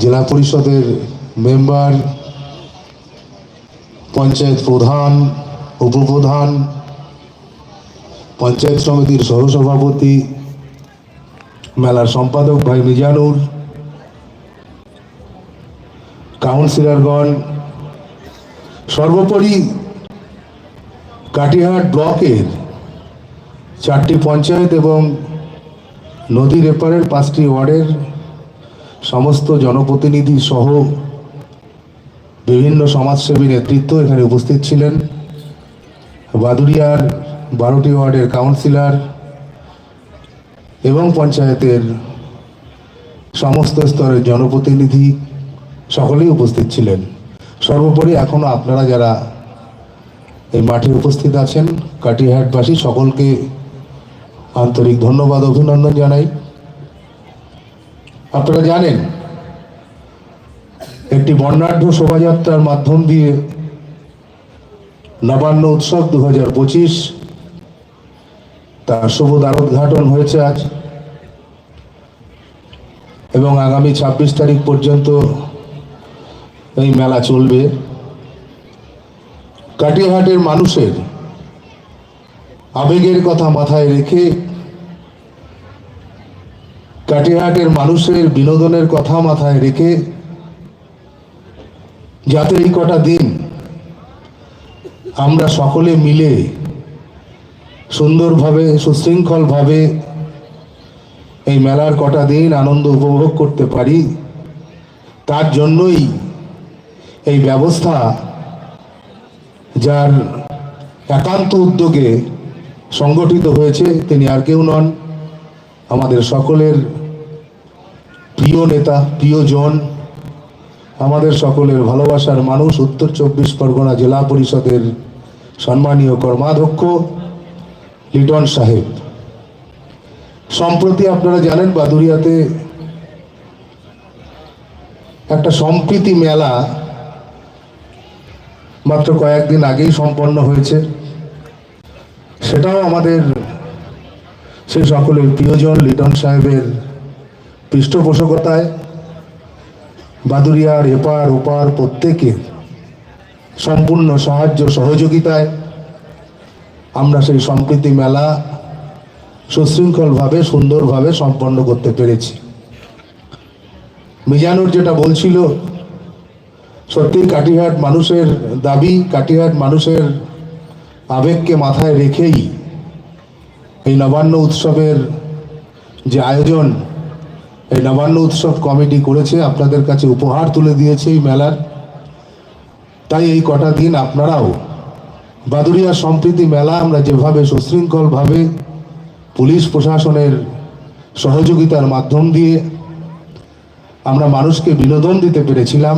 জেলা পরিষদের মেম্বার, পঞ্চায়েত প্রধান, উপপ্রধান, পঞ্চায়েত সমিতির সহসভাপতি, মেলার সম্পাদক ভাই মিজানুর, কাউন্সিলরগণ, সর্বোপরি কাটিহাট ব্লকের চারটি পঞ্চায়েত এবং নদীর এপারের পাঁচটি ওয়ার্ডের সমস্ত জনপ্রতিনিধি সহ বিভিন্ন সমাজসেবী নেতৃত্ব এখানে উপস্থিত ছিলেন। বাদুরিয়ার বারোটি ওয়ার্ডের কাউন্সিলর এবং পঞ্চায়েতের সমস্ত স্তরের জনপ্রতিনিধি সকলেই উপস্থিত ছিলেন। সর্বোপরি এখনও আপনারা যারা এই মাঠে উপস্থিত আছেন, কাটিহাটবাসী সকলকে আন্তরিক ধন্যবাদ, অভিনন্দন জানাই। আপনারা জানেন, একটি বর্ণাঢ্য শোভাযাত্রার মাধ্যম দিয়ে নবান্ন উৎসব দু হাজার পঁচিশ তার শুভ দ্বারোদ্ঘাটন হয়েছে আজ এবং আগামী ছাব্বিশ তারিখ পর্যন্ত এই মেলা চলবে। কাটিয়াহাটের মানুষের আবেগের কথা মাথায় রেখে কাটিয়াহাটের মানুষের বিনোদনের কথা মাথায় রেখে যাতে এই কটা দিন আমরা সকলে মিলে সুন্দরভাবে, সুশৃঙ্খলভাবে এই মেলার কটা দিন আনন্দ উপভোগ করতে পারি, তার জন্যই এই ব্যবস্থা যার একান্ত উদ্যোগে সংগঠিত হয়েছে, তিনি আর কেউ নন, আমাদের সকলের প্রিয় নেতা, প্রিয়জন, আমাদের সকলের ভালোবাসার মানুষ, উত্তর চব্বিশ পরগনা জেলা পরিষদের সম্মানীয় কর্মাধ্যক্ষ, লিটন সাহেব। সম্প্রতি আপনারা জানেন বাদুরিয়াতে একটা সম্প্রীতি মেলা মাত্র কয়েকদিন আগেই সম্পন্ন হয়েছে। সেটাও আমাদের সেই সকলের প্রিয়জন, লিটন সাহেবের পৃষ্ঠপোষকতায় বাদুরিয়ার এপার ওপার প্রত্যেকে সম্পূর্ণ সাহায্য সহযোগিতায় আমরা সেই সম্প্রীতি মেলা সুশৃঙ্খলভাবে, সুন্দরভাবে সম্পন্ন করতে পেরেছি। মিজানুর যেটা বলছিল সত্যি কাটিহাট মানুষের দাবি কাটিহাট মানুষের আবেগকে মাথায় রেখেই এই নবান্ন উৎসবের যে আয়োজন এই নবান্ন উৎসব কমিটি করেছে, আপনাদের কাছে উপহার তুলে দিয়েছে এই মেলার। তাই এই কটা দিন আপনারাও বাদুরিয়া সম্প্রীতি মেলা আমরা যেভাবে সুশৃঙ্খলভাবে পুলিশ প্রশাসনের সহযোগিতার মাধ্যম দিয়ে আমরা মানুষকে বিনোদন দিতে পেরেছিলাম,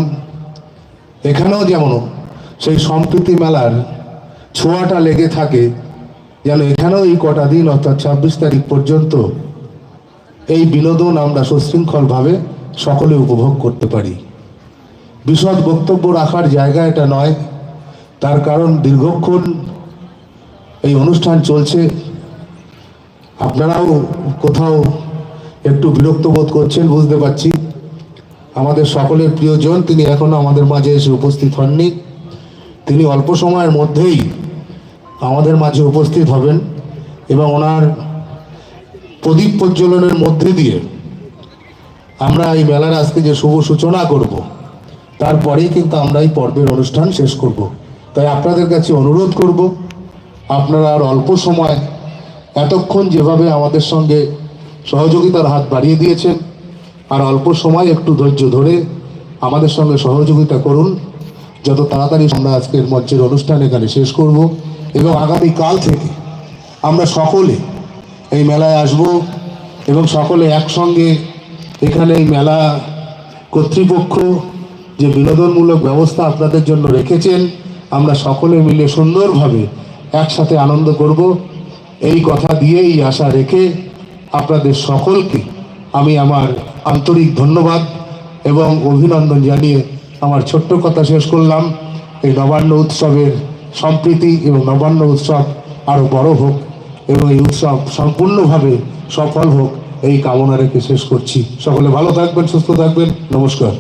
এখানেও যেমন সেই সম্প্রীতি মেলার ছোঁয়াটা লেগে থাকে, যেন এখানেও এই কটা দিন, অর্থাৎ ছাব্বিশ তারিখ পর্যন্ত এই বিনোদন আমরা সুশৃঙ্খলভাবে সকলে উপভোগ করতে পারি। বিশদ বক্তব্য রাখার জায়গা এটা নয়, তার কারণ দীর্ঘক্ষণ এই অনুষ্ঠান চলছে। আপনারাও কোথাও একটু বিরক্ত বোধ করছেন, বুঝতে পারছি। আমাদের সকলের প্রিয়জন, তিনি এখনও আমাদের মাঝে এসে উপস্থিত হননি। তিনি অল্প সময়ের মধ্যেই আমাদের মাঝে উপস্থিত হবেন এবং ওনার প্রদীপ প্রজ্বলনের মধ্যে দিয়ে আমরা এই মেলার আজকে যে শুভ সূচনা করব, তারপরেই কিন্তু আমরা এই পর্বের অনুষ্ঠান শেষ করব। তাই আপনাদের কাছে অনুরোধ করব, আপনারা আর অল্প সময় এতক্ষণ যেভাবে আমাদের সঙ্গে সহযোগিতার হাত বাড়িয়ে দিয়েছেন, আর অল্প সময় একটু ধৈর্য ধরে আমাদের সঙ্গে সহযোগিতা করুন, যত তাড়াতাড়ি আমরা আজকের মঞ্চের অনুষ্ঠান এখানে শেষ করব এবং আগামী কাল থেকে আমরা সকলে এই মেলায় আসব এবং সকলে একসঙ্গে এখানে এই মেলা কর্তৃপক্ষ যে বিনোদনমূলক ব্যবস্থা আপনাদের জন্য রেখেছেন, আমরা সকলে মিলে সুন্দরভাবে একসাথে আনন্দ করব। এই কথা দিয়েই আশা রেখে আপনাদের সকলকে আমি আমার আন্তরিক ধন্যবাদ এবং অভিনন্দন জানিয়ে আমার ছোট্ট কথা শেষ করলাম। এই নবান্ন উৎসবের সম্প্রীতি এবং নবান্ন উৎসব আরও বড় হোক। এবং এই উৎসব সম্পূর্ণভাবে সফল হোক, এই কামনা রেখে শেষ করছি। সকলে ভালো থাকবেন, সুস্থ থাকবেন। নমস্কার।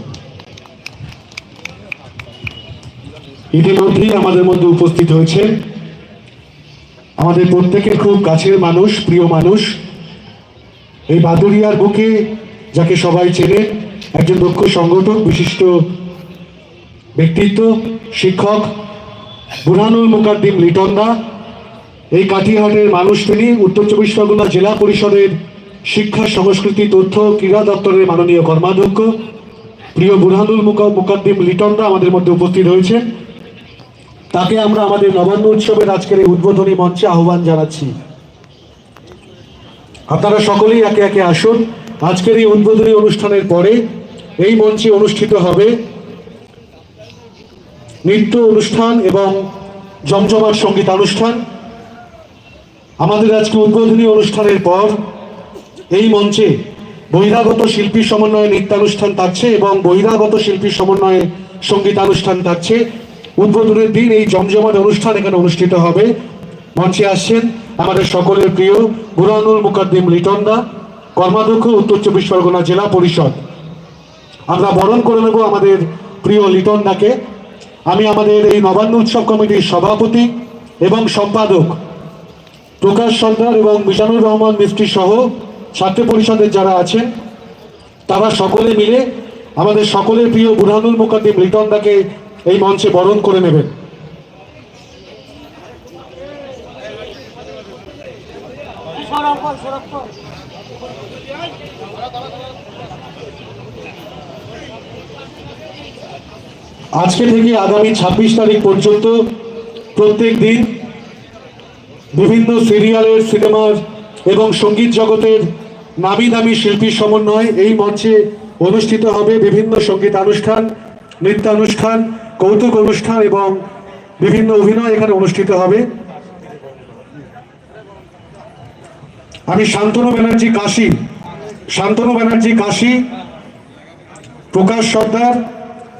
ইতিমধ্যেই আমাদের মধ্যে উপস্থিত হয়েছে আমাদের প্রত্যেকের খুব কাছের মানুষ, প্রিয় মানুষ। এই বাদুরিয়ার বুকে যাকে সবাই চেনে, একজন দক্ষ সংগঠক, বিশিষ্ট ব্যক্তিত্ব, শিক্ষক বুরহানুল মুকাদ্দিম লিটন্দা এই কাঠিহাটের মানুষ তিনি উত্তর চব্বিশ পরগনা জেলা পরিষদের শিক্ষা, সংস্কৃতি, তথ্য, ক্রীড়া দপ্তরের মাননীয় কর্মাধ্যক্ষ, প্রিয় বুরহানুল মুকা- মুকাদ্দিম লিটনরা আমাদের মধ্যে উপস্থিত হয়েছে তাকে আমরা আমাদের নবান্ন উৎসবের আজকের এই উদ্বোধনী মঞ্চে আহ্বান জানাচ্ছি। আপনারা সকলেই একে একে আসুন। আজকের এই উদ্বোধনী অনুষ্ঠানের পরে এই মঞ্চে অনুষ্ঠিত হবে নৃত্য অনুষ্ঠান এবং জমজমাট সঙ্গীতানুষ্ঠান। আমাদের আজকে উদ্বোধনী অনুষ্ঠানের পর এই মঞ্চে বহিরাগত শিল্পী সমন্বয়ে নৃত্যানুষ্ঠান থাকছে এবং বহিরাগত শিল্পী সমন্বয়ে সঙ্গীতানুষ্ঠান থাকছে। উদ্বোধনের দিন এই জমজমাট অনুষ্ঠান এখানে অনুষ্ঠিত হবে। মঞ্চে আসছেন আমাদের সকলের প্রিয় বুরানুল মুকাদ্দিম লিটনদা, কর্মাধ্যক্ষ, উত্তর চব্বিশ পরগনা জেলা পরিষদ। আমরা বরণ করে নেব আমাদের প্রিয় লিটনদাকে। আমি আমাদের এই নবান্ন উৎসব কমিটির সভাপতি এবং সম্পাদক প্রকাশ সর্দার এবং মিজানুর রহমান, মিস্ত্রি সহ ছাত্র পরিষদের যারা আছেন, তারা সকলে মিলে আমাদের সকলের প্রিয় বুরহানুল মুকাদ্দিম লিটনদাকে এই মঞ্চে বরণ করে নেবেন। আজকে থেকে আগামী ছাব্বিশ তারিখ পর্যন্ত প্রত্যেক দিন বিভিন্ন সিরিয়ালের সিনেমার এবং সংগীত জগতের নামি দামি শিল্পীর সমন্বয় এই মঞ্চে অনুষ্ঠিত হবে বিভিন্ন সংগীত অনুষ্ঠান নৃত্যানুষ্ঠান, কৌতুক অনুষ্ঠান এবং বিভিন্ন অভিনয় এখানে অনুষ্ঠিত হবে। আমি শান্তনু ব্যানার্জি কাশি, শান্তনু ব্যানার্জি কাশি, প্রকাশ সর্দার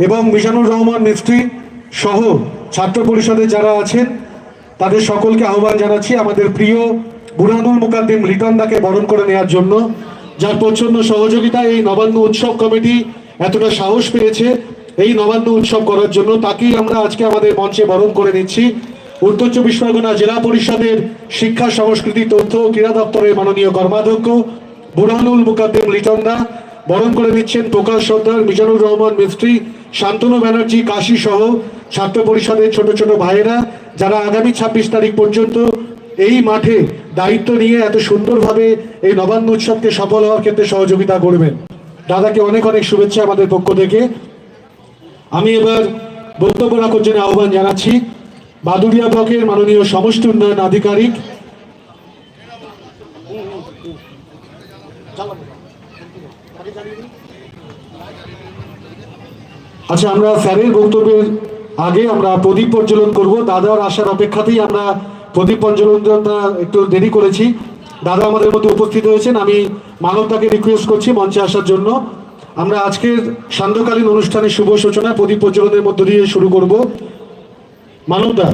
এবং মিজানুর রহমান মিস্ত্রি সহ ছাত্র পরিষদে যারা আছেন তাদের সকলকে আহ্বান জানাচ্ছি আমাদের প্রিয় বুরহানুল মুকাদ্দিম লিটনদাকে বরণ করে নেওয়ার জন্য, যার প্রচ্ছন্ন সহযোগিতা এই নবান্ন উৎসব কমিটি এতটা সাহস পেয়েছে এই নবান্ন উৎসব করার জন্য। তাকেই আমরা আজকে আমাদের মঞ্চে বরণ করে নিচ্ছি। উত্তর চব্বিশ পরগনা জেলা পরিষদের শিক্ষা, সংস্কৃতি, তথ্য ও ক্রীড়া দপ্তরের মাননীয় কর্মাধ্যক্ষ বুরহানুল মুকাদ্দিম লিটনদা বরণ করে নিচ্ছেন প্রকাশ সর্দার মিজানুর রহমান মিস্ত্রি, শান্তনু ব্যানার্জি, কাশি সহ ছাত্র পরিষদের ছোট ছোট ভাইয়েরা। যারা আগামী ছাব্বিশ তারিখ পর্যন্ত এই মাঠে দায়িত্ব নিয়ে এত সুন্দরভাবে এই নবান্ন উৎসবকে সফল হওয়ার ক্ষেত্রে সহযোগিতা করবেন। দাদাকে অনেক অনেক শুভেচ্ছা আমাদের পক্ষ থেকে। আমি এবার বক্তব্য রাখার জন্য আহ্বান জানাচ্ছি। বাদুড়িয়া ব্লকের মাননীয় সমষ্টি উন্নয়ন আধিকারিক। আচ্ছা আমরা স্যারের বক্তব্যের আগে আমরা প্রদীপ প্রজ্বলন করব। দাদার আসার অপেক্ষাতেই আমরা প্রদীপ প্রজ্বলনটা একটু দেরি করেছি। দাদা আমাদের মধ্যে উপস্থিত হয়েছেন। আমি মানবতাকে রিকোয়েস্ট করছি মঞ্চে আসার জন্য। আমরা আজকের সান্ধ্যকালীন অনুষ্ঠানের শুভ সূচনা প্রদীপ প্রজ্বলনের মধ্য দিয়ে শুরু করব। মানবদা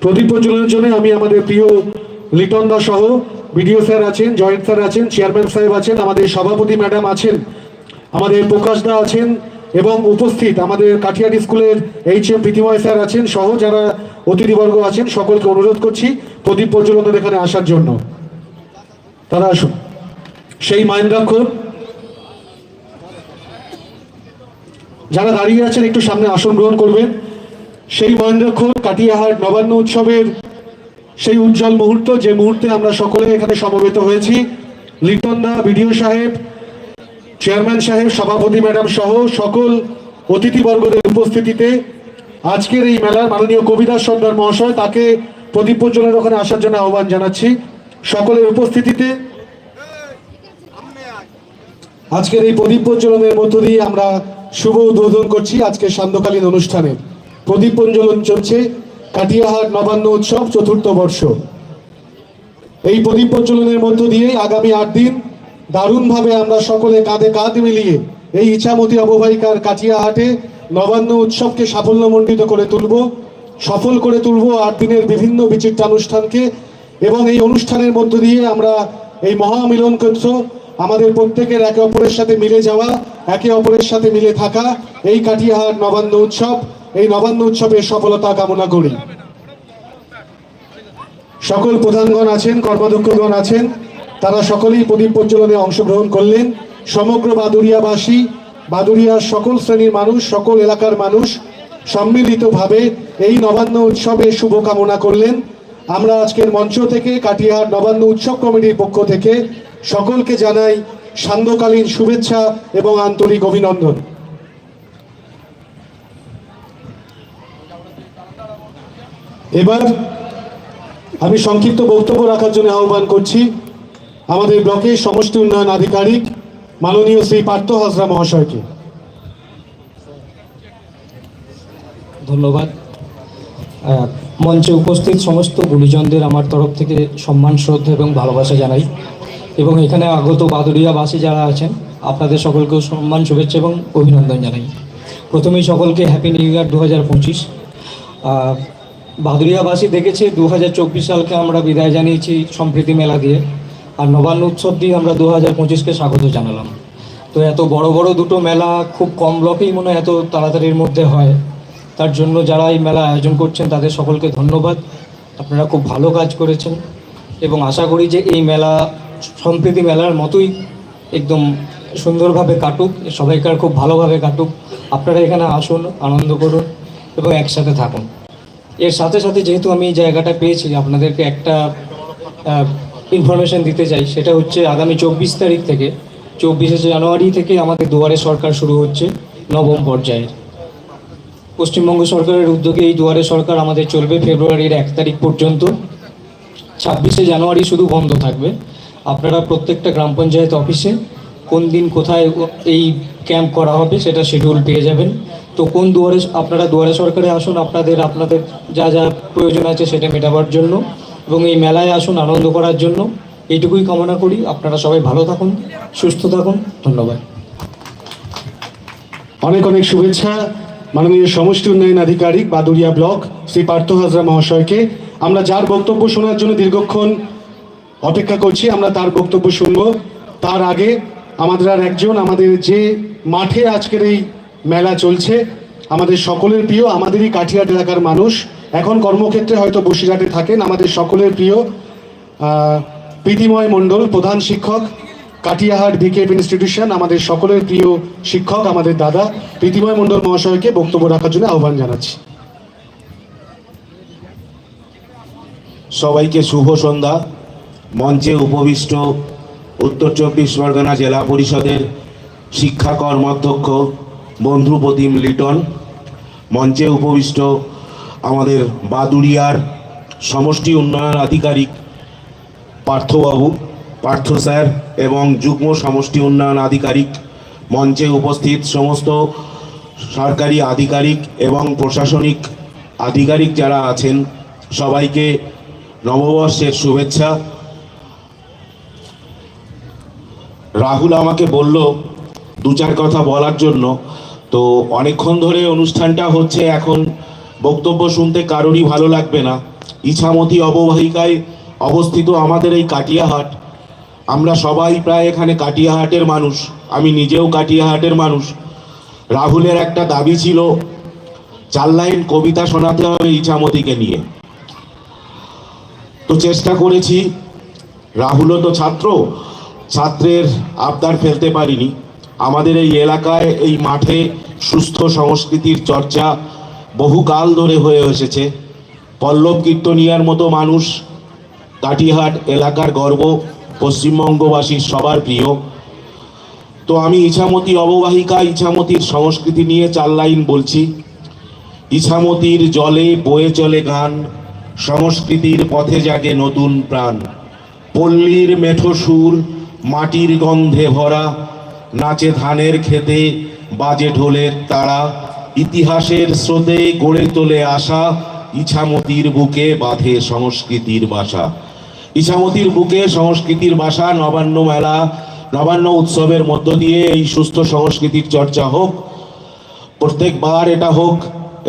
প্রদীপ প্রজ্বলনের জন্য আমি আমাদের প্রিয় লিটন দা সহ বিডিও স্যার আছেন, জয়েন্ট স্যার আছেন, চেয়ারম্যান সাহেব আছেন, আমাদের সভাপতি ম্যাডাম আছেন, আমাদের প্রকাশ দা আছেন এবং উপস্থিত আমাদের কাঠিয়াটি স্কুলের এইচ এম প্রীতিময় স্যার আছেন সহ যারা অতিথিবর্গ আছেন, সকলকে অনুরোধ করছি প্রদীপ প্রজ্বলনের এখানে আসার জন্য। তারা আসুন। সেই মাইন্দ্রাক্ষর যারা দাঁড়িয়ে আছেন, একটু সামনে আসন গ্রহণ করবেন। সেই মহেন্দ্রক্ষণ কাটিয়াহাট নবান্ন উৎসবের সেই উজ্জ্বল মুহূর্ত, যে মুহূর্তে আমরা সকলে এখানে সমবেত হয়েছি। লিটন দা, বিডিও সাহেব চেয়ারম্যান সাহেব, সভাপতি ম্যাডাম সহ সকল অতিথিবর্গদের উপস্থিতিতে আজকের এই মেলার মাননীয় কবিদাস সর্দার মহাশয় তাকে প্রদীপ প্রজ্বলের ওখানে আসার জন্য আহ্বান জানাচ্ছি। সকলের উপস্থিতিতে আজকের এই প্রদীপ প্রজ্বলনের মধ্য দিয়ে আমরা শুভ উদ্বোধন করছি আজকে সান্ধ্যকালীন অনুষ্ঠানে। প্রদীপ প্রজ্বলন চলছে কাটিয়াহাট নবান্ন উৎসব চতুর্থ বর্ষ। এই প্রদীপ প্রজ্বলনের মধ্য দিয়ে আগামী আট দিন দারুণভাবে আমরা সকলে কাঁধে কাঁধ মিলিয়ে এই ইছামতি অববাহিকার কাটিয়াহাটে নবান্ন উৎসবকে সাফল্যমণ্ডিত করে তুলব, সফল করে তুলব আট দিনের বিভিন্ন বিচিত্রানুষ্ঠানকে এবং এই অনুষ্ঠানের মধ্য দিয়ে আমরা এই মহামিলন ক্ষেত্র আমাদের প্রত্যেকের একে অপরের সাথে মিলে যাওয়া, একে অপরের সাথে মিলে থাকা এই কাটিয়াহাট নবান্ন উৎসব, এই নবান্ন উৎসবের সফলতা কামনা করি। সকল প্রধানগণ আছেন, কর্মাধ্যক্ষগণ আছেন তারা সকলেই প্রদীপ প্রজ্বলনে অংশগ্রহণ করলেন। সমগ্র বাদুরিয়াবাসী বাদুরিয়ার সকল শ্রেণির মানুষ, সকল এলাকার মানুষ সম্মিলিতভাবে এই নবান্ন উৎসবের শুভকামনা করলেন। আমরা আজকের মঞ্চ থেকে কাটিয়ার নবান্ন উৎসব কমিটির পক্ষ থেকে সকলকে জানাই সান্ধ্যকালীন শুভেচ্ছা এবং আন্তরিক অভিনন্দন। এবার আমি সংক্ষিপ্ত বক্তব্য রাখার জন্য আহ্বান করছি। আমাদের ব্লকের সমষ্টি উন্নয়ন আধিকারিক মাননীয় শ্রী পার্থ হাজরা মহাশয়কে। ধন্যবাদ। মঞ্চে উপস্থিত সমস্ত গুলিজনদের আমার তরফ থেকে সম্মান, শ্রদ্ধা এবং ভালোবাসা জানাই। এবং এখানে আগত বাদুরিয়াবাসী যারা আছেন, আপনাদের সকলকেও সম্মান, শুভেচ্ছা এবং অভিনন্দন জানাই। প্রথমেই সকলকে হ্যাপি নিউ ইয়ার দু হাজার পঁচিশ বাদুরিয়াবাসী দেখেছে দু হাজার চব্বিশ সালকে আমরা বিদায় জানিয়েছি সম্প্রীতি মেলা দিয়ে। আর নবান্ন উৎসব দিয়ে আমরা দু হাজার পঁচিশকে স্বাগত জানালাম। তো এত বড় বড় দুটো মেলা খুব কম ব্লকেই মনে হয় এত তাড়াতাড়ির মধ্যে হয়। তার জন্য যারা এই মেলা আয়োজন করছেন, তাদের সকলকে ধন্যবাদ। আপনারা খুব ভালো কাজ করেছেন এবং আশা করি যে এই মেলা সম্প্রীতি মেলার মতোই একদম সুন্দরভাবে কাটুক, সবাইকার খুব ভালোভাবে কাটুক। আপনারা এখানে আসুন, আনন্দ করুন এবং একসাথে থাকুন। এর সাথে সাথে যেহেতু আমি এই জায়গাটা পেয়েছি, আপনাদেরকে একটা ইনফরমেশন দিতে চাই, সেটা হচ্ছে আগামী চব্বিশ তারিখ থেকে, চব্বিশে জানুয়ারি থেকে আমাদের দুয়ারে সরকার শুরু হচ্ছে নবম পর্যায়ের। পশ্চিমবঙ্গ সরকারের উদ্যোগে এই দুয়ারে সরকার আমাদের চলবে ফেব্রুয়ারির এক তারিখ পর্যন্ত। ছাব্বিশে জানুয়ারি শুধু বন্ধ থাকবে। আপনারা প্রত্যেকটা গ্রাম পঞ্চায়েত অফিসে কোন দিন কোথায় এই ক্যাম্প করা হবে সেটা শিডিউল পেয়ে যাবেন। তো কোন দুয়ারে আপনারা দুয়ারে সরকারে আসুন, আপনাদের আপনাদের যা যা প্রয়োজন আছে সেটা মেটাবার জন্য। এবং এই মেলায় আসুন আনন্দ করার জন্য। এইটুকুই কামনা করি। আপনারা সবাই ভালো থাকুন, সুস্থ থাকুন। ধন্যবাদ। অনেক অনেক শুভেচ্ছা। মাননীয় সমষ্টি উন্নয়ন আধিকারিক বাদুরিয়া ব্লক শ্রী পার্থ হাজরা মহাশয়কে। আমরা যার বক্তব্য শোনার জন্য দীর্ঘক্ষণ অপেক্ষা করছি, আমরা তার বক্তব্য শুনব। তার আগে আমাদের আর একজন, আমাদের যে মাঠে আজকের এই মেলা চলছে, আমাদের সকলের প্রিয়, আমাদেরই কাঠিয়াট এলাকার মানুষ এখন কর্মক্ষেত্রে হয়তো বসিরহাটে থাকেন আমাদের সকলের প্রিয় প্রীতিময় মণ্ডল, প্রধান শিক্ষক, কাটিয়াহাট বিকেএফ ইনস্টিটিউশন, আমাদের সকলের প্রিয় শিক্ষক, আমাদের দাদা, প্রীতিময় মণ্ডল মহাশয়কে বক্তব্য রাখার জন্য আহ্বান জানাচ্ছি। সবাইকে শুভ সন্ধ্যা। মঞ্চে উপবিষ্ট উত্তর চব্বিশ পরগনা জেলা পরিষদের শিক্ষা কর্মাধ্যক্ষ বন্ধু প্রতিম লিটন। মঞ্চে উপবিষ্ট আমাদের বাদুড়িয়ার সমষ্টি উন্নয়ন আধিকারিক পার্থবাবু, পার্থ স্যার এবং যুগ্ম সমষ্টি উন্নয়ন আধিকারিক মঞ্চে উপস্থিত সমস্ত সরকারি আধিকারিক এবং প্রশাসনিক আধিকারিক যারা আছেন, সবাইকে নববর্ষের শুভেচ্ছা। রাহুল আমাকে বলল দু চার কথা বলার জন্য, তো অনেকক্ষণ ধরে অনুষ্ঠানটা হচ্ছে এখন বক্তব্য শুনতে কারোরই ভালো লাগবে না। ইছামতি অববাহিকায় অবস্থিত আমাদের এই কাটিয়াহাট। আমরা সবাই প্রায় এখানে কাটিয়াহাটের মানুষ। আমি নিজেও কাটিয়াহাটের মানুষ। রাহুলের একটা দাবি ছিল, চার লাইন কবিতা শোনাতে হবে ইছামতিকে নিয়ে। তো চেষ্টা করেছি। রাহুলও তো ছাত্র, ছাত্রের আবদার ফেলতে পারিনি। আমাদের এই এলাকায় এই মাঠে সুস্থ সংস্কৃতির চর্চা বহুকাল ধরে হয়ে এসেছে। পল্লব কীর্তনিয়ার মতো মানুষ, কাটিহাট এলাকার গর্ব পশ্চিমবঙ্গবাসীর সবার প্রিয়। তো আমি ইছামতি অববাহিকা, ইছামতির সংস্কৃতি নিয়ে চার লাইন বলছি। ইছামতির জলে বয়ে চলে গান, সংস্কৃতির পথে জাগে নতুন প্রাণ। পল্লীর মেঠো সুর, মাটির গন্ধে ভরা, নাচে ধানের খেতে বাজে ঢোলের তারা। ইতিহাসের স্রোতে গড়ে তোলে আসা ইছামতির বুকে বাঁধে সংস্কৃতির বাসা। ইছামতির বুকে সংস্কৃতির বাসা, নবান্ন মেলা, নবান্ন উৎসবের মধ্য দিয়ে এই সুস্থ সংস্কৃতির চর্চা হোক, প্রত্যেকবার এটা হোক,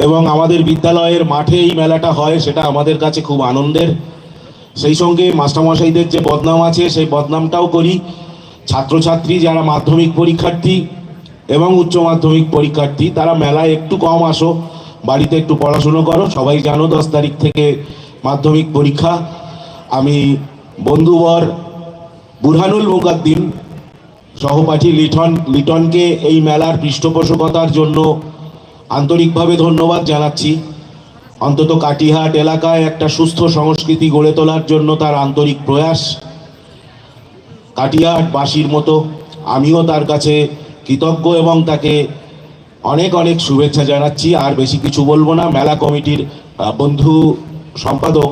এবং আমাদের বিদ্যালয়ের মাঠে এই মেলাটা হয়, সেটা আমাদের কাছে খুব আনন্দের। সেই সঙ্গে মাস্টারমশাইদের যে বদনাম আছে, সেই বদনামটাও করি। ছাত্রছাত্রী যারা মাধ্যমিক পরীক্ষার্থী এবং উচ্চ মাধ্যমিক পরীক্ষার্থী, তারা মেলায় একটু কম আসো, বাড়িতে একটু পড়াশুনো করো। সবাই জানো দশ তারিখ থেকে মাধ্যমিক পরীক্ষা। আমি বন্ধুবর বুরহানুল মুকাদ্দিম, সহপাঠী লিটন, লিটনকে এই মেলার পৃষ্ঠপোষকতার জন্য আন্তরিকভাবে ধন্যবাদ জানাচ্ছি। অন্তত কাটিহাট এলাকায় একটা সুস্থ সংস্কৃতি গড়ে তোলার জন্য তার আন্তরিক প্রয়াস। কাটিহাটবাসীর মতো আমিও তার কাছে কৃতজ্ঞ এবং তাকে অনেক অনেক শুভেচ্ছা জানাচ্ছি। আর বেশি কিছু বলব না। মেলা কমিটির বন্ধু সম্পাদক,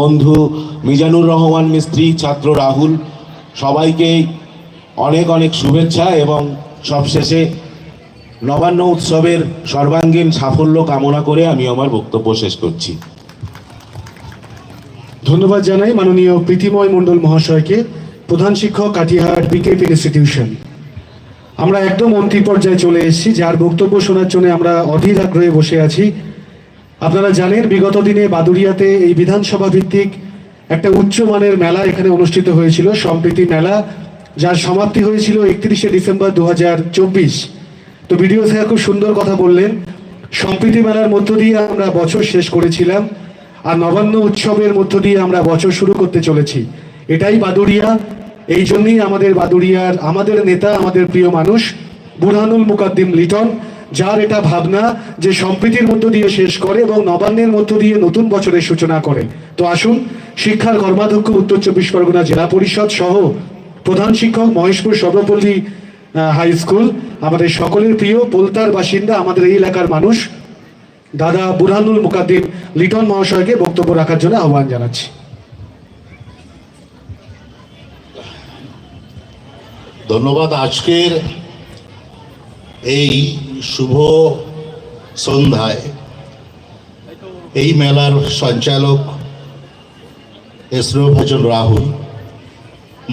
বন্ধু মিজানুর রহমান, মিস্ত্রি, ছাত্র রাহুল, সবাইকে অনেক অনেক শুভেচ্ছা এবং সবশেষে নবান্ন উৎসবের সর্বাঙ্গীন সাফল্য কামনা করে আমি আমার বক্তব্য শেষ করছি। ধন্যবাদ জানাই মাননীয় প্রীতিময় মণ্ডল মহাশয়কে, প্রধান শিক্ষক কাটিহাট বিকেপি ইনস্টিটিউশন। আমরা একদম অন্তিম পর্যায়ে চলে এসেছি, যার বক্তব্য শোনার জন্য আমরা অধীর আগ্রহে বসে আছি। আপনারা জানেন, বিগত দিনে বাদুড়িয়াতে এই বিধানসভা ভিত্তিক একটা উচ্চমানের মেলা এখানে অনুষ্ঠিত হয়েছিল, সম্প্রীতি মেলা, যার সমাপ্তি হয়েছিল একত্রিশে ডিসেম্বর দু হাজার চব্বিশ। তো ভিডিও স্যার খুব সুন্দর কথা বললেন, সম্প্রীতি মেলার মধ্য দিয়ে আমরা বছর শেষ করেছিলাম, আর নবান্ন উৎসবের মধ্য দিয়ে আমরা বছর শুরু করতে চলেছি। এটাই বাদুড়িয়া এই জন্যই আমাদের বাদুড়িয়ার, আমাদের নেতা, আমাদের প্রিয় মানুষ, বুরহানুল মুকাদ্দিম লিটন, যার এটা ভাবনা যে সম্প্রীতির মধ্য দিয়ে শেষ করে এবং নবান্নের মধ্য দিয়ে নতুন বছরের সূচনা করে। তো আসুন, শিক্ষার কর্মাধ্যক্ষ, উত্তর চব্বিশ পরগনা জেলা পরিষদ সহ প্রধান শিক্ষক মহেশপুর সর্বপল্লী হাই স্কুল আমাদের সকলের প্রিয় পোলতার বাসিন্দা, আমাদের এই এলাকার মানুষ, দাদা বুরহানুল মুকাদ্দিম লিটন মহাশয়কে বক্তব্য রাখার জন্য আহ্বান জানাচ্ছি। ধন্যবাদ। আজকের এই শুভ সন্ধ্যায় এই মেলার সঞ্চালক এসরো ভজন রাহুল,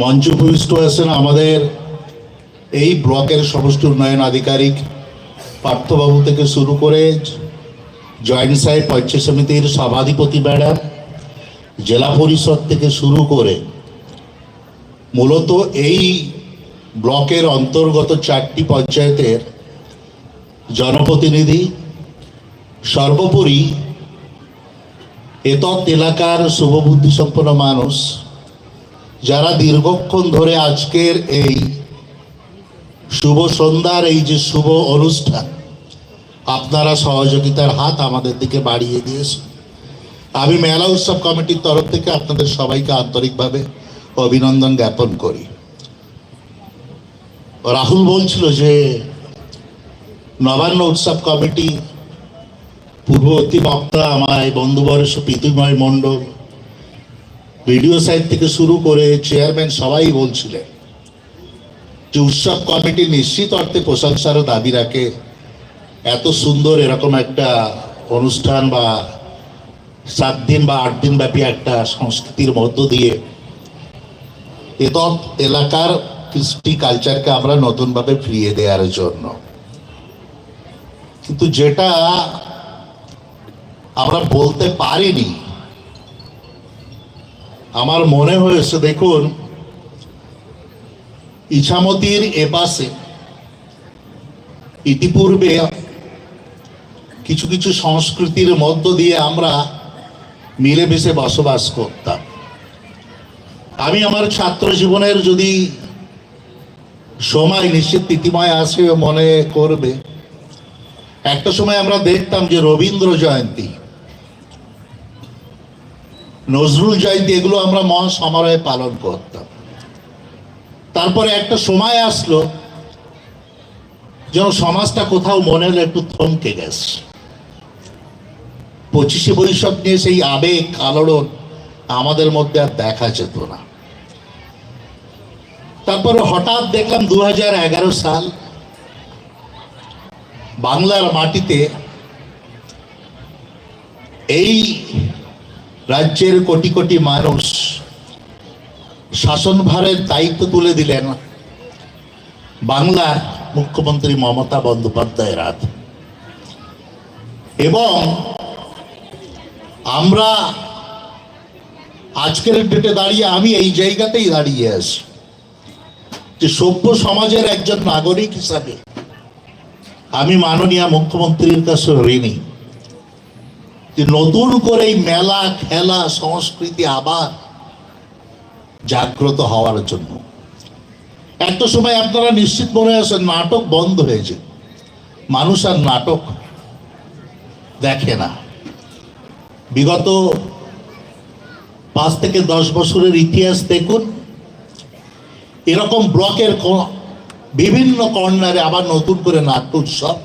মঞ্চ ভূমিষ্ঠ আছেন আমাদের এই ব্লকের সমষ্টি উন্নয়ন আধিকারিক, পার্থবাবু থেকে শুরু করে জয়েন্ট সাইড পঞ্চায়েত সমিতির সভাধিপতি ম্যাডাম, জেলা পরিষদ থেকে শুরু করে মূলত এই ব্লকের অন্তর্গত চারটি পঞ্চায়েতের জনপ্রতিনিধি, সর্বোপরি এতৎ এলাকার শুভবুদ্ধি সম্পন্ন মানুষ, যারা দীর্ঘক্ষণ ধরে আজকের এই শুভ সন্ধ্যার এই যে শুভ অনুষ্ঠান, আপনারা সহযোগিতার হাত আমাদের দিকে বাড়িয়ে দিয়েছেন। আমি মেলা উৎসব কমিটির তরফ থেকে আপনাদের সবাইকে আন্তরিকভাবে অভিনন্দন জ্ঞাপন করি। রাহুল বলছিল যে, নবান্ন উৎসব কমিটি পূর্ববর্তী বক্তা আমায় বন্ধুবর্ষ প্রীতিময় মণ্ডল ভিডিও সাইট থেকে শুরু করে চেয়ারম্যান সবাই বলছিলেন যে, উৎসব কমিটি নিশ্চিত অর্থে প্রশংসারও দাবি রাখে। এত সুন্দর এরকম একটা অনুষ্ঠান বা সাত দিন বা আট দিন ব্যাপী একটা সংস্কৃতির মধ্য দিয়ে এত এলাকার কৃষ্টি কালচারকে আমরা নতুনভাবে ফিরিয়ে দেওয়ার জন্য। কিন্তু যেটা আমরা বলতে পারিনি, আমার মনে হয়েছে, দেখুন, ইছামতির এপাশে ইতিপূর্বে কিছু কিছু সংস্কৃতির মধ্য দিয়ে আমরা মিলেমিশে বসবাস করতাম। আমি আমার ছাত্র জীবনের যদি সময় নিশ্চিত তিথিময় আসে মনে করবে। একটা সময় আমরা দেখতাম যে রবীন্দ্র জয়ন্তী, নজরুল জয়ন্তী, এগুলো আমরা মহা সমারোহে পালন করতাম। তারপরে একটা সময় আসলো, যেন সমাজটা কোথাও মনে হলো একটু থমকে গেছে। পঁচিশে বৈশাখ নিয়ে সেই আবেগ আলোড়ন আমাদের মধ্যে আর দেখা যেত না। তারপরে হঠাৎ দেখলাম দু হাজার এগারো সাল বাংলার মাটিতে এই রাজ্যের কোটি কোটি মানুষ শাসনভারের দায়িত্ব তুলে দিলেন বাংলার মুখ্যমন্ত্রী মমতা বন্দ্যোপাধ্যায়ের হাত। এবং আমরা আজকের ডেটে দাঁড়িয়ে, আমি এই জায়গাতেই দাঁড়িয়ে আছি। যে সভ্য সমাজের একজন নাগরিক হিসাবে আমি মাননীয় মুখ্যমন্ত্রীর কাছে ঋণী। যে নতুন করে এই মেলা, খেলা, সংস্কৃতি আবার জাগ্রত হওয়ার জন্য। একটা সময় আপনারা নিশ্চিত মনে আছেন, নাটক বন্ধ হয়েছে। মানুষ আর নাটক দেখে না। বিগত পাঁচ থেকে দশ বছরের ইতিহাস দেখুন এরকম ব্লকের বিভিন্ন কর্নারে আবার নতুন করে নাট্য উৎসব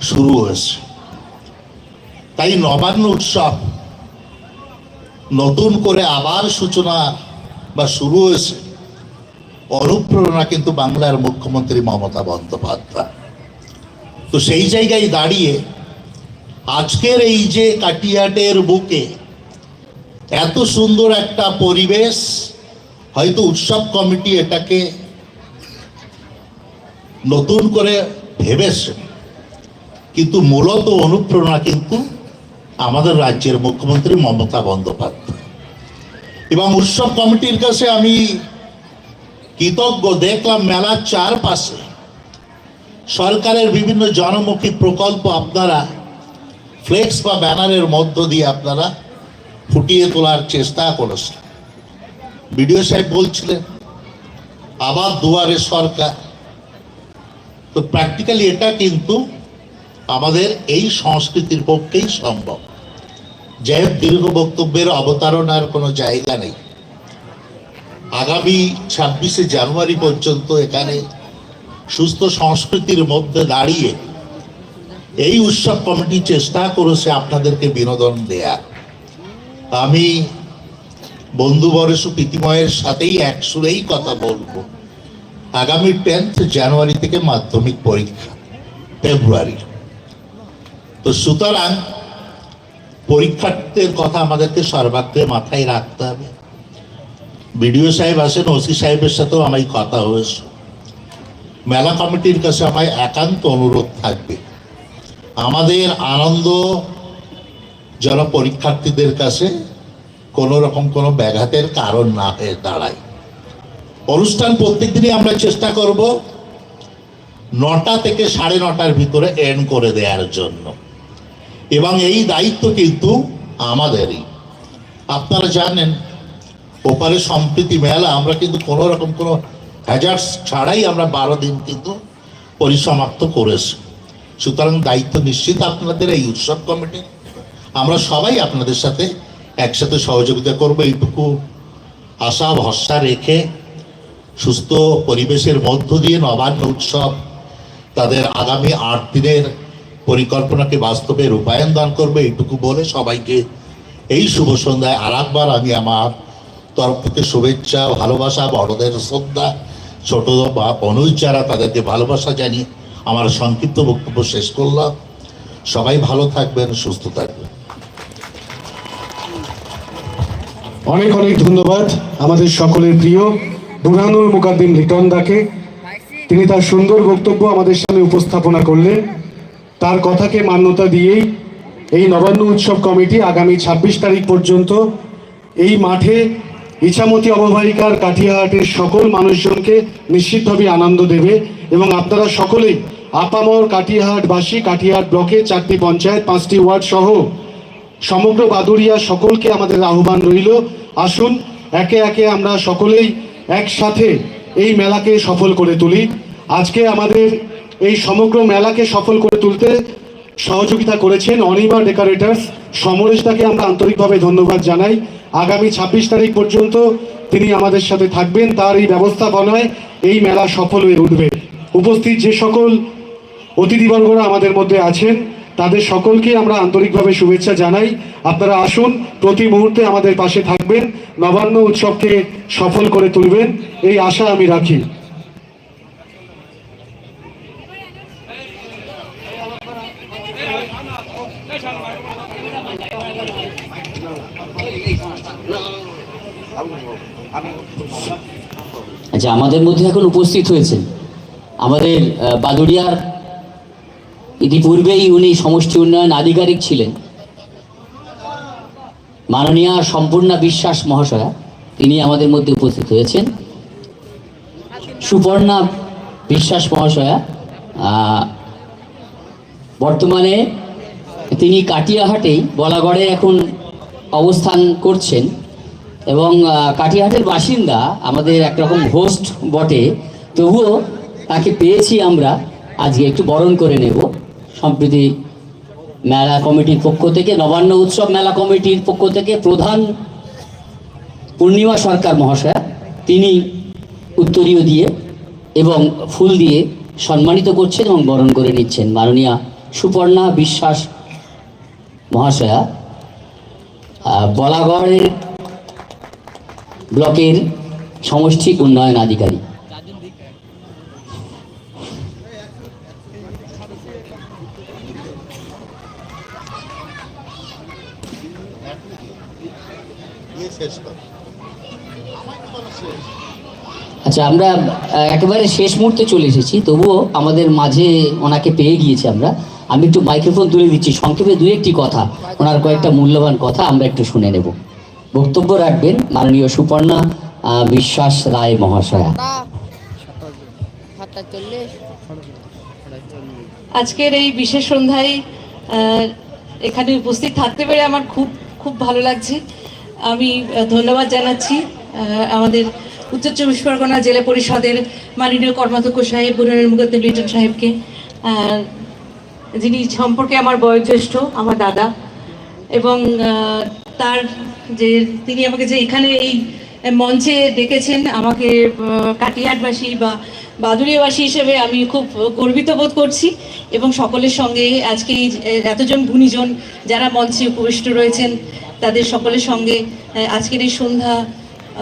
শুরু হয়েছে। তাই নবান্ন উৎসব নতুন করে আবার সূচনা বা শুরু হয়েছে। অনুপ্রেরণা কিন্তু বাংলার মুখ্যমন্ত্রী মমতা বন্দ্যোপাধ্যায়। তো সেই জায়গায় দাঁড়িয়ে আজকের এই যে কাটিয়াটের বুকে এত সুন্দর একটা পরিবেশ হয়তো উৎসব কমিটি এটাকে নতুন করে ভেবেছে, কিন্তু মূলত অনুপ্রেরণা কিন্তু আমাদের রাজ্যের মুখ্যমন্ত্রী মমতা বন্দ্যোপাধ্যায়। এবং উৎসব কমিটির কাছে আমি কৃতজ্ঞ, দেখলাম মেলার চারপাশে সরকারের বিভিন্ন জনমুখী প্রকল্প আপনারা ফ্লেক্স বা ব্যানারের মধ্য দিয়ে আপনারা ফুটিয়ে তোলার চেষ্টা করেছেন। বিডিও সাহেব বলছিলেন, আবার দুয়ারে সরকার। তো প্র্যাকটিক্যালি এটা কিন্তু আমাদের এই সংস্কৃতির পক্ষেই সম্ভব। যাই দীর্ঘ বক্তব্যের অবতারণার কোনো জায়গা নেই। আগামী ছাব্বিশে জানুয়ারি পর্যন্ত এখানে সুস্থ সংস্কৃতির মধ্যে দাঁড়িয়ে এই উৎসব কমিটি চেষ্টা করেছে আপনাদেরকে বিনোদন দেয়া। আমি বন্ধু বরেশ প্রীতিময়ের সাথেই এক সুরেই কথা বলব। আগামী টেন্থ জানুয়ারি থেকে মাধ্যমিক পরীক্ষা, ফেব্রুয়ারি। তো সুতরাং পরীক্ষার্থীদের কথা আমাদেরকে সর্বাগ্রে মাথায় রাখতে হবে। বিডিও সাহেব আছেন ওসি সাহেবের সাথেও আমায় কথা হয়েছে। মেলা কমিটির কাছে আমায় একান্ত অনুরোধ থাকবে। আমাদের আনন্দ যেন পরীক্ষার্থীদের কাছে কোনো রকম কোনো ব্যাঘাতের কারণ না হয়ে দাঁড়ায়। অনুষ্ঠান প্রত্যেকদিনই আমরা চেষ্টা করব নটা থেকে সাড়ে নটার ভিতরে এন্ড করে দেওয়ার জন্য। এবং এই দায়িত্ব কিন্তু আমাদেরই। আপনারা জানেন, ওপারে সম্প্রীতি মেলা, আমরা কিন্তু কোনো রকম কোনো হ্যাজার্স ছাড়াই আমরা বারো দিন কিন্তু পরিসমাপ্ত করেছি। সুতরাং দায়িত্ব নিশ্চিত আপনাদের এই উৎসব কমিটি। আমরা সবাই আপনাদের সাথে একসাথে সহযোগিতা করব এইটুকু। আশা, ভরসা রেখে সুস্থ পরিবেশের মধ্য দিয়ে নবান্ন উৎসব তাদের আগামী আট দিনের পরিকল্পনাকে বাস্তবে রূপায়ণ দান করবে এইটুকু বলে সবাইকে এই শুভ সন্ধ্যায় আর একবার আমি আমার তরফ থেকে শুভেচ্ছা, ভালোবাসা, বড়দের শ্রদ্ধা, ছোট বা অনুজ যারা তাদেরকে ভালোবাসা জানিয়ে আমার সংক্ষিপ্ত বক্তব্য শেষ করলাম। সবাই ভালো থাকবেন, সুস্থ থাকবেন। অনেক অনেক ধন্যবাদ আমাদের সকলের প্রিয় বুরহানুল মুকাদ্দিম লিটন দাকে। তিনি তার সুন্দর বক্তব্য আমাদের সামনে উপস্থাপনা করলেন। তার কথাকে মান্যতা দিয়েই এই নবান্ন উৎসব কমিটি আগামী ছাব্বিশ তারিখ পর্যন্ত এই মাঠে ইছামতি অববাহিকার কাঠিয়াহাটের সকল মানুষজনকে নিশ্চিতভাবে আনন্দ দেবে এবং আপনারা সকলেই আপামর কাঠিয়াহাটবাসী কাঠিয়াহাট ব্লকে চারটি পঞ্চায়েত, পাঁচটি ওয়ার্ড সহ সমগ্র বাদুড়িয়া সকলকে আমাদের আহ্বান রইল। আসুন, একে একে আমরা সকলেই একসাথে এই মেলাকে সফল করে তুলি। আজকে আমাদের এই সমগ্র মেলাকে সফল করে তুলতে সহযোগিতা করেছেন অনিমা ডেকোরেটার্স। সমরেশ দাকে আমরা আন্তরিকভাবে ধন্যবাদ জানাই। আগামী ছাব্বিশ তারিখ পর্যন্ত তিনি আমাদের সাথে থাকবেন। তার এই ব্যবস্থাপনায় এই মেলা সফল হয়ে উঠবে। উপস্থিত যে সকল অতিথিবর্গরা আমাদের মধ্যে আছেন তাদের সকলকে আমরা আন্তরিকভাবে শুভেচ্ছা জানাই। আপনারা আসুন, প্রতি মুহূর্তে আমাদের পাশে থাকবেন, নবান্ন উৎসবকে সফল করে তুলবেন, এই আশা আমি রাখি। আচ্ছা আমাদের মধ্যে এখন উপস্থিত হয়েছে আমাদের বাদুড়িয়ার ইতিপূর্বেই উনি সমষ্টি উন্নয়ন আধিকারিক ছিলেন। মাননীয়া সম্পূর্ণা বিশ্বাস মহাশয়া, তিনি আমাদের মধ্যে উপস্থিত হয়েছেন। সুপর্ণা বিশ্বাস মহাশয়া বর্তমানে তিনি কাটিয়াহাটেই, বলাগড়ে এখন অবস্থান করছেন এবং কাটিয়াহাটের বাসিন্দা, আমাদের একরকম হোস্ট বটে। তবুও তাকে পেয়েছি আমরা, আজকে একটু বরণ করে নেব। সম্প্রতি মেলা কমিটির পক্ষ থেকে, নবান্ন উৎসব মেলা কমিটির পক্ষ থেকে প্রধান পূর্ণিমা সরকার মহাশয়া, তিনি উত্তরীয় দিয়ে এবং ফুল দিয়ে সম্মানিত করছেন এবং বরণ করে নিচ্ছেন। মাননীয়া সুপর্ণা বিশ্বাস মহাশয়া বলাগড়ের ব্লকের সমষ্টি উন্নয়ন আধিকারিক। আচ্ছা আমরা একেবারে শেষ মুহূর্তে চলে এসেছি, তবুও আমাদের মাঝে ওনাকে পেয়ে গিয়েছি আমরা। আমি একটু মাইক্রোফোন তুলে দিচ্ছি, সংক্ষেপে দু একটি কথা, ওনার কয়েকটা মূল্যবান কথা আমরা একটু শুনে নেব। বক্তব্য রাখবেন মাননীয় সুপর্ণা বিশ্বাস রায় মহাশয়া। আজকের এই বিশেষ সন্ধ্যায় এখানে উপস্থিত থাকতে পেরে আমার খুব খুব ভালো লাগছে। আমি ধন্যবাদ জানাচ্ছি আমাদের উত্তর চব্বিশ পরগনা জেলা পরিষদের মাননীয় কর্মাধ্যক্ষ সাহেব বুরানুল মুকদ্দম লিটন সাহেবকে যিনি সম্পর্কে আমার বয়োজ্যেষ্ঠ আমার দাদা এবং তার যে তিনি আমাকে যে এখানে এই মঞ্চে ডেকেছেন আমাকে আহ, কাটিহাটবাসী বা বাদুড়িয়াবাসী হিসেবে আমি খুব গর্বিত বোধ করছি এবং সকলের সঙ্গে আজকে এতজন গুণীজন যারা মঞ্চে উপবিষ্ট রয়েছেন তাদের সকলের সঙ্গে আজকের এই সন্ধ্যা